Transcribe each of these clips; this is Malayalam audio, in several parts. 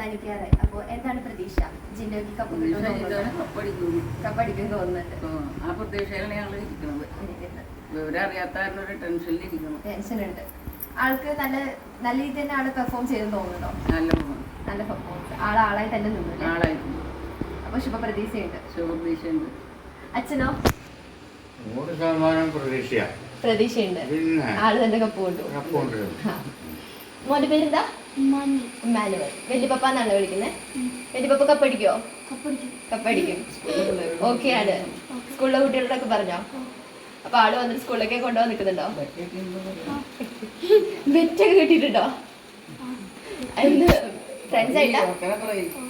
അവസാനിക്കാറായി അപ്പൊ എന്താണ് പ്രതീക്ഷ? ജിൻഡോക്ക് കപ്പ് തോന്നുന്നുണ്ടോ? കപ്പടിക്കുന്നു കപ്പടിക്കും തോന്നുന്നുണ്ട്. ആ പ്രതീക്ഷയിലാണ് ഞങ്ങൾ ഇരിക്കുന്നത്. ഇരിക്കുന്നത്. വിവരം അറിയാത്തവരുടെ ഒരു ടെൻഷനിൽ ഇരിക്കുന്നു. ടെൻഷൻ ഉണ്ട് ആൾക്ക് നല്ല നല്ല രീതി തന്നെ ആൾ പെർഫോം ചെയ്തെന്ന് തോന്നുന്നുണ്ടോ? നല്ല. നല്ല പെർഫോമൻസ് ആൾ ആളായി തന്നെ നിന്നു? ആളായിരുന്നു അപ്പൊ ശുഭപ്രതീക്ഷയുണ്ട്. ശുഭപ്രതീക്ഷയുണ്ട്. അച്ഛനോ? നൂറ് ശതമാനം പ്രതീക്ഷയാണ് പ്രതീക്ഷയുണ്ട്. ആൾ തന്നെ കപ്പ് കൊണ്ടു. മോന്റെ പേരെന്താ? മാനുവൽ വലിയപ്പപ്പ എന്നാണ് വിളിക്കുന്നത്. വലിയപ്പപ്പ കപ്പടിക്കോ. കപ്പടിക്കും ഓക്കെ ആണ് സ്കൂളിലെ കുട്ടികളോടൊക്കെ പറഞ്ഞോ? അപ്പൊ ആൾ വന്നിട്ട് സ്കൂളിലൊക്കെ കൊണ്ടുപോകാൻ നിൽക്കുന്നുണ്ടോ? ബെറ്റൊക്കെ കിട്ടിയിട്ടുണ്ടോ? എന്ത് ഫ്രണ്ട്സ് ആയിട്ടാ?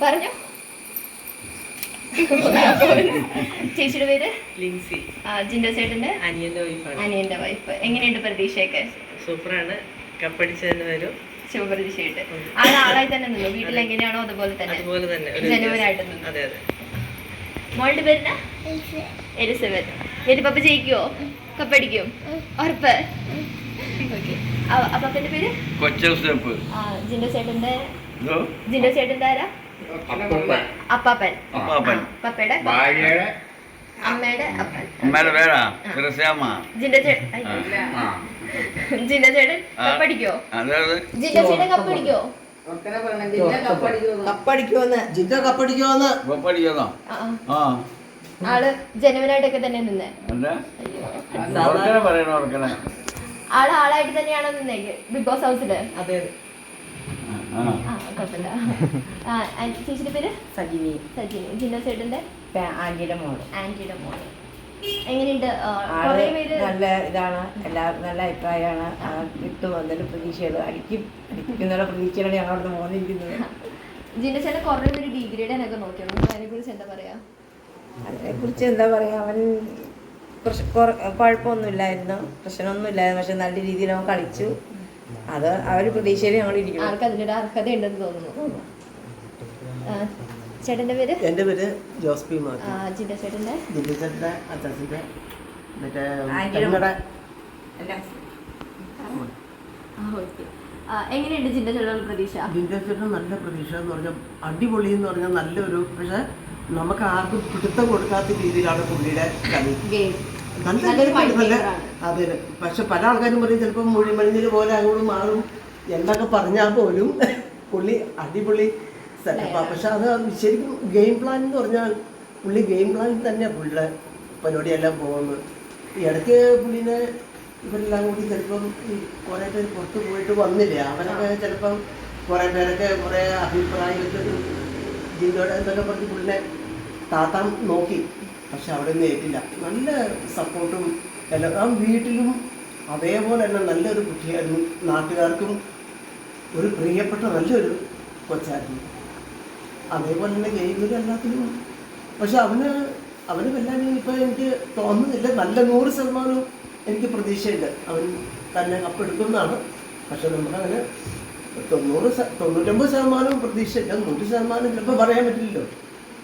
പറഞ്ഞോ. ചേച്ചിയുടെ പേര്? ലിൻസി. ആ, ജിൻഡോ ചേട്ടന്റെ അനിയന്റെ വൈഫ് അനിയന്റെ വൈഫ് എങ്ങനെയുണ്ട് പ്രതീക്ഷയൊക്കെ? സൂപ്പറാണ്. കപ്പടിച്ചതിന് വരും. ശുഭപ്രതീക്ഷയായിട്ട് ആ ആളായി തന്നെ നിന്നു. വീട്ടിൽ എങ്ങനെയാണോ അതുപോലെ തന്നെ. അതുപോലെ തന്നെ. ഒരു Genuine നിന്നു. മോളുടെ പേരെന്നാ? എലിസബത്ത്. വലിയ പപ്പ ജയിക്കുവോ? കപ്പടിക്കും ഉറപ്പ്. ഓക്കെ. അപ്പന്റെ പേര്? ജിൻഡോ ചേട്ടന്റെ ജിൻഡോ ചേട്ടന്റെ ആരാ? അപ്പൂപ്പൻ. അപ്പാപ്പൻ. പപ്പയുടെ അമ്മയുടെ പേരാ? ചേട്ടൻ. കപ്പടിക്കോ ചേട്ടൻ കപ്പടിക്കോ. ആ. ആൾ ജനുവനായിട്ടൊക്കെ തന്നെ നിന്നേ. ആൾ ആളായിട്ട് തന്നെയാണോ നിന്നേക്ക് ബിഗ് ബോസ് ഹൗസിൽ? അതെ കുഴപ്പമില്ല. ആ ചേച്ചിയുടെ പേര്? സജിനി. സജിനി. ജിന്നോ ചേട്ടന്റെ ആന്റിയുടെ മോൾ. ആന്റിയുടെ മോൾ. എങ്ങനെയുണ്ട്? കുറേ പേര് നല്ല ഇതാണ്. എല്ലാവർക്കും നല്ല അഭിപ്രായമാണ്. ആ, കിട്ടും എന്നൊരു പ്രതീക്ഷകൾ അടിക്കും അടിക്കുന്ന പ്രതീക്ഷകളാണ് ഞങ്ങൾ അവിടെ പോകുന്നിരിക്കുന്നത് ജിൻഡോ ചേട്ടൻ കുറേ പേര് ഡിഗ്രേഡ് ഒക്കെ നോക്കിയാണ് അതിനെ കുറിച്ച് എന്താ പറയാ? അതിനെക്കുറിച്ച് എന്താ പറയുക അവൻ കുറച്ച് കുറ- കുഴപ്പമൊന്നുമില്ലായിരുന്നു. പ്രശ്നമൊന്നുമില്ലായിരുന്നു. പക്ഷെ നല്ല രീതിയിൽ അവൻ കളിച്ചു. അത് ആ ഒരു പ്രതീക്ഷയിൽ ഞങ്ങൾ ഇരിക്കുന്നു. ആർക്ക് അതിനൊരു അർഹത ഉണ്ടെന്ന് തോന്നുന്നു ചേട്ടന്റെ പേര്? എന്റെ പേര് ജോസ് പി മാത്യു. ചേട്ടന്റെ? മറ്റേ എങ്ങനെയുണ്ട് പ്രതീക്ഷ? നല്ല പ്രതീക്ഷ എന്ന് പറഞ്ഞാൽ അടിപൊളി എന്ന് പറഞ്ഞാൽ നല്ലൊരു പക്ഷെ നമുക്ക് ആർക്കും പിടുത്തം കൊടുക്കാത്ത രീതിയിലാണ് പുള്ളിയുടെ കളി. നല്ലൊരു നല്ല അതെ പക്ഷെ പല ആൾക്കാരും പറയും ചിലപ്പോൾ മുഴിമണിഞ്ഞിൽ പോലെ അങ്ങോട്ട് മാറും എന്തൊക്കെ പറഞ്ഞാൽ പോലും പുള്ളി അടിപൊളി സെറ്റപ്പാണ് പക്ഷെ അത് ശരിക്കും ഗെയിം പ്ലാൻ എന്ന് പറഞ്ഞാൽ പുള്ളി ഗെയിം പ്ലാനിൽ തന്നെയാണ് പുള്ളിയുടെ പരിപാടിയെല്ലാം പോകുന്നത്. ഈ ഇടയ്ക്ക് പുള്ളിനെ ഇവരെല്ലാം കൂടി ചിലപ്പം ഈ കുറേ പേര് പുറത്ത് പോയിട്ട് വന്നില്ല? അവരൊക്കെ ചിലപ്പം കുറേ പേരൊക്കെ കുറേ അഭിപ്രായങ്ങൾ ജിന്തോടെ എന്തൊക്കെ പറഞ്ഞ് പുള്ളിനെ താത്താൻ നോക്കി. പക്ഷെ അവിടെ ഒന്നും ഏറ്റില്ല. നല്ല സപ്പോർട്ടും എല്ലാം ആ വീട്ടിലും അതേപോലെ തന്നെ നല്ലൊരു കുട്ടിയായിരുന്നു. നാട്ടുകാർക്കും ഒരു പ്രിയപ്പെട്ട നല്ലൊരു കൊച്ചായിരുന്നു. അതേപോലെ തന്നെ ഗെയിമിലും എല്ലാത്തിലും. പക്ഷെ അവന് അവന് വല്ലാതെ ഇപ്പം എനിക്ക് തോന്നുന്നില്ല. നല്ല നൂറ് ശതമാനവും എനിക്ക് പ്രതീക്ഷയുണ്ട്. അവൻ തന്നെ കപ്പെടുക്കുമെന്നാണ് പക്ഷെ നമുക്കങ്ങനെ തൊണ്ണൂറ് തൊണ്ണൂറ്റൊമ്പത് ശതമാനവും പ്രതീക്ഷയില്ല. നൂറ് ശതമാനം ചിലപ്പോൾ പറയാൻ പറ്റില്ലല്ലോ.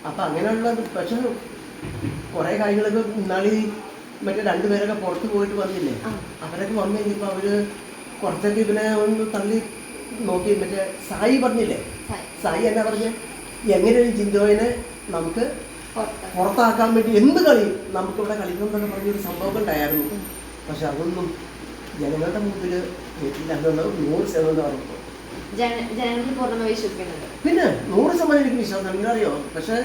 അപ്പം അങ്ങനെയുള്ളത് പക്ഷെ കുറേ കാര്യങ്ങളൊക്കെ ഇന്നാളീ മറ്റേ രണ്ടുപേരൊക്കെ പുറത്ത് പോയിട്ട് വന്നില്ലേ? അവരൊക്കെ വന്നു കഴിഞ്ഞപ്പോൾ അവർ കുറച്ചൊക്കെ ഇവനെ ഒന്ന് തള്ളി നോക്കി. മറ്റേ സായി പറഞ്ഞില്ലേ? സായി. എന്നാ പറഞ്ഞ? എങ്ങനെ ഒരു ജിന്തോയിനെ നമുക്ക് പുറത്ത്. പുറത്താക്കാൻ വേണ്ടി എന്ത് കളി? നമുക്കിവിടെ കളിക്കുമെന്നൊക്കെ പറഞ്ഞൊരു സംഭവം ഉണ്ടായിരുന്നു. പക്ഷെ അതൊന്നും ജനങ്ങളുടെ മുമ്പിൽ നൂറ് ശതമാനം ഉറപ്പ് വിശ്വസിക്കുന്നുണ്ട്. പിന്നെ നൂറ് ശതമാനം എനിക്ക് വിശ്വാസം അറിയോ പക്ഷെ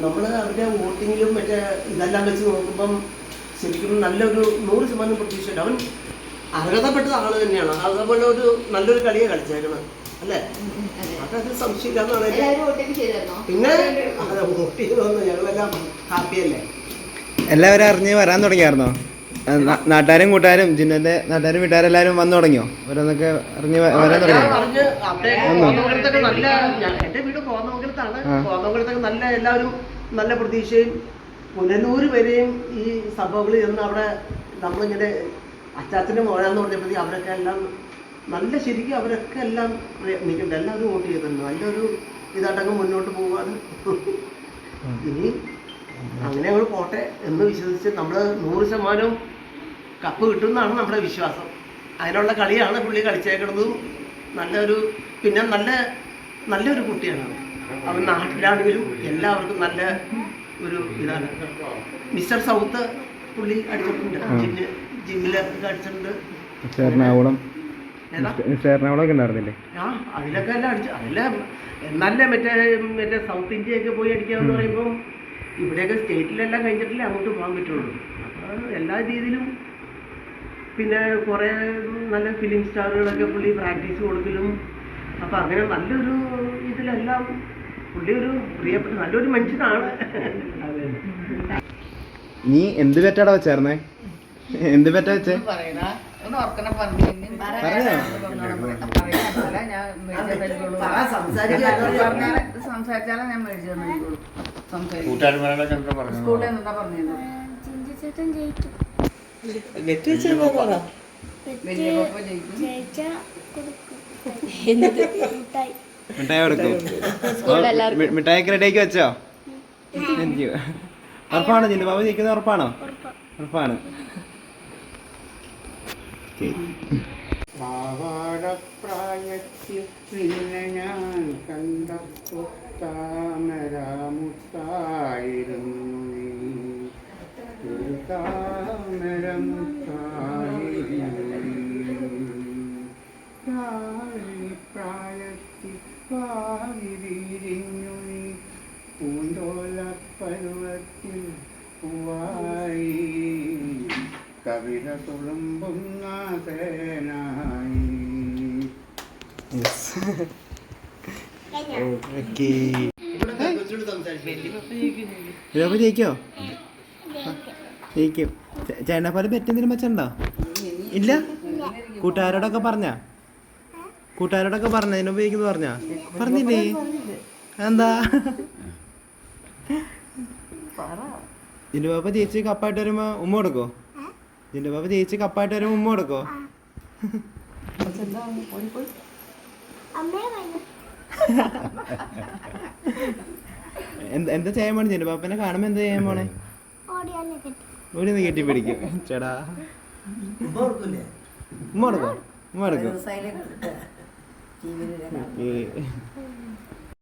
നമ്മൾ അവരുടെ വോട്ടിങ്ങിലും മറ്റേ ഇതെല്ലാം വെച്ച് നോക്കുമ്പം ശരിക്കും നല്ലൊരു നൂറ് ശതമാനം പ്രതീക്ഷയുണ്ട്. അവൻ അർഹതപ്പെട്ട ആൾ തന്നെയാണ്. അർഹതപ്പെട്ട ഒരു നല്ലൊരു കളിയെ കളിച്ചേക്കണം അല്ലേ? അതെ. അതൊരു സംശയമില്ലാന്നാണ് പിന്നെ വോട്ട് ചെയ്തോന്ന് ഞങ്ങളെല്ലാം ഹാപ്പിയല്ലേ? എല്ലാവരും അറിഞ്ഞ് വരാൻ തുടങ്ങിയായിരുന്നോ? നാട്ടുകാരും കൂട്ടുകാരും ജിന്നന്റെ നാട്ടുകാരും വീട്ടുകാരും എല്ലാവരും വന്നു തുടങ്ങിയോ? ഓരോന്നൊക്കെ ഇറങ്ങി വരാൻ തുടങ്ങിയോ? നല്ല വീട് എല്ലാവരും നല്ല പ്രതീക്ഷയും പുനലൂർ വരെയും ഈ സംഭവങ്ങൾ ചെന്ന് അവിടെ നമ്മളിങ്ങനെ അച്ചാച്ചന്റെ മോഴാന്ന് പറഞ്ഞപ്പോഴത്തേക്ക് അവരൊക്കെ എല്ലാം നല്ല ശരിക്കും അവരൊക്കെ എല്ലാം നിൽക്കുന്നുണ്ട് എല്ലാവരും വോട്ട് ചെയ്തിട്ടുണ്ട് നല്ലൊരു ഇതായിട്ടങ്ങ് മുന്നോട്ട് പോവാണ്. ഇനി അങ്ങനെ ഞങ്ങൾ പോട്ടെ എന്ന് വിശ്വസിച്ച് നമ്മൾ നൂറ് ശതമാനവും കപ്പ് കിട്ടുമെന്നാണ് നമ്മുടെ വിശ്വാസം. അതിനുള്ള കളിയാണ് പുള്ളി കളിച്ചേക്കുന്നതും നല്ലൊരു പിന്നെ നല്ല നല്ലൊരു കുട്ടിയാണ് അവൻ. നാട്ടിലാണെങ്കിലും എല്ലാവർക്കും നല്ല ഒരു ഇതാണ്. മിസ്റ്റർ സൗത്ത് പുള്ളി അടിച്ചിട്ടുണ്ട്. ജിമ്മിൽ അടിച്ചിട്ടുണ്ട്. എറണാകുളം. ഉണ്ടായിരുന്നില്ലേ? ആ അതിലൊക്കെ എല്ലാം അടിച്ചു അതെല്ലാം നല്ല മറ്റേ മറ്റേ സൗത്ത് ഇന്ത്യയൊക്കെ പോയി അടിക്കാന്ന് പറയുമ്പോൾ ഇവിടെയൊക്കെ സ്റ്റേറ്റിലെല്ലാം കഴിഞ്ഞിട്ടില്ലേ അങ്ങോട്ട് പോകാൻ പറ്റുള്ളൂ. എല്ലാ രീതിയിലും പിന്നെ കുറേ നല്ല ഫിലിം സ്റ്റാറുകളൊക്കെ പുള്ളി പ്രാക്ടീസ് കൊടുക്കലും. അപ്പം അങ്ങനെ നല്ലൊരു ഇതിലെല്ലാം പുള്ളി ഒരു പ്രിയപ്പെട്ട നല്ലൊരു മനുഷ്യനാണ്. നീ എന്ത് പറ്റാടാ വെച്ചായിരുന്നേ എന്ത് പറ്റാ വെച്ചേ? പറഞ്ഞു. പറഞ്ഞോ? സംസാരിച്ചാലേ ഞാൻ മേടിച്ചേ എന്താ പറഞ്ഞു സ്കൂളിൽ എന്താ പറഞ്ഞത് ചിഞ്ചിച്ചേട്ടൻ ജയിക്കും. വെറ്റ് വെച്ചെന്താ മിഠായി കൊടുക്കും മിഠായി റെഡിയാക്കി വെച്ചോ? എനിക്ക് ഉറപ്പാണോ? ജിന്റെ ബാബു ജയിക്കുന്നത് ഉറപ്പാണോ? ഉറപ്പാണ്. പാവാടപ്രായത്തിൽ നിന്നെ ഞാൻ കണ്ടപ്പോ താമരമുത്തായിരുന്നു നീ. ഒരു താമരമുത്തായിരുന്നു നീ പ്രായത്തിൽ വാരിരിഞ്ഞു നീ. പൂന്തോല പരുവത്തിൽ പൂവായി. കവിത തുളുമ്പുന്ന തേനായി ഓക്കേ ജയിക്കോ. ജയിക്കും. ചേട്ടനെപ്പോലെ ബെറ്റെന്തെങ്കിലും വെച്ചിട്ടുണ്ടോ ഇല്ല? കൂട്ടുകാരോടൊക്കെ പറഞ്ഞ? കൂട്ടുകാരോടൊക്കെ പറഞ്ഞ? ഇതിനെ ഉപയോഗിക്കുന്നു പറഞ്ഞ? പറഞ്ഞില്ലേ? എന്താ ഇതിന്റെ പാപ്പ ചേച്ചി കപ്പായിട്ട് വരുമ്പോ ഉമ്മ കൊടുക്കോ? ഇതിന്റെ പാപ്പ ചേച്ചി കപ്പായിട്ട് വരുമ്പോ ഉമ്മ കൊടുക്കോ? എന്താ ചെയ്യാൻ പോണേ? ജിന്റെ പാപ്പനെ കാണുമ്പോ എന്താ ചെയ്യാൻ പോണേ? ഇവിടെ നിന്ന് കെട്ടിപ്പിടിക്കും ചേടാ. ഉമ്മ കൊടുക്കൂലേ? ഉമ്മ കൊടുക്കോ.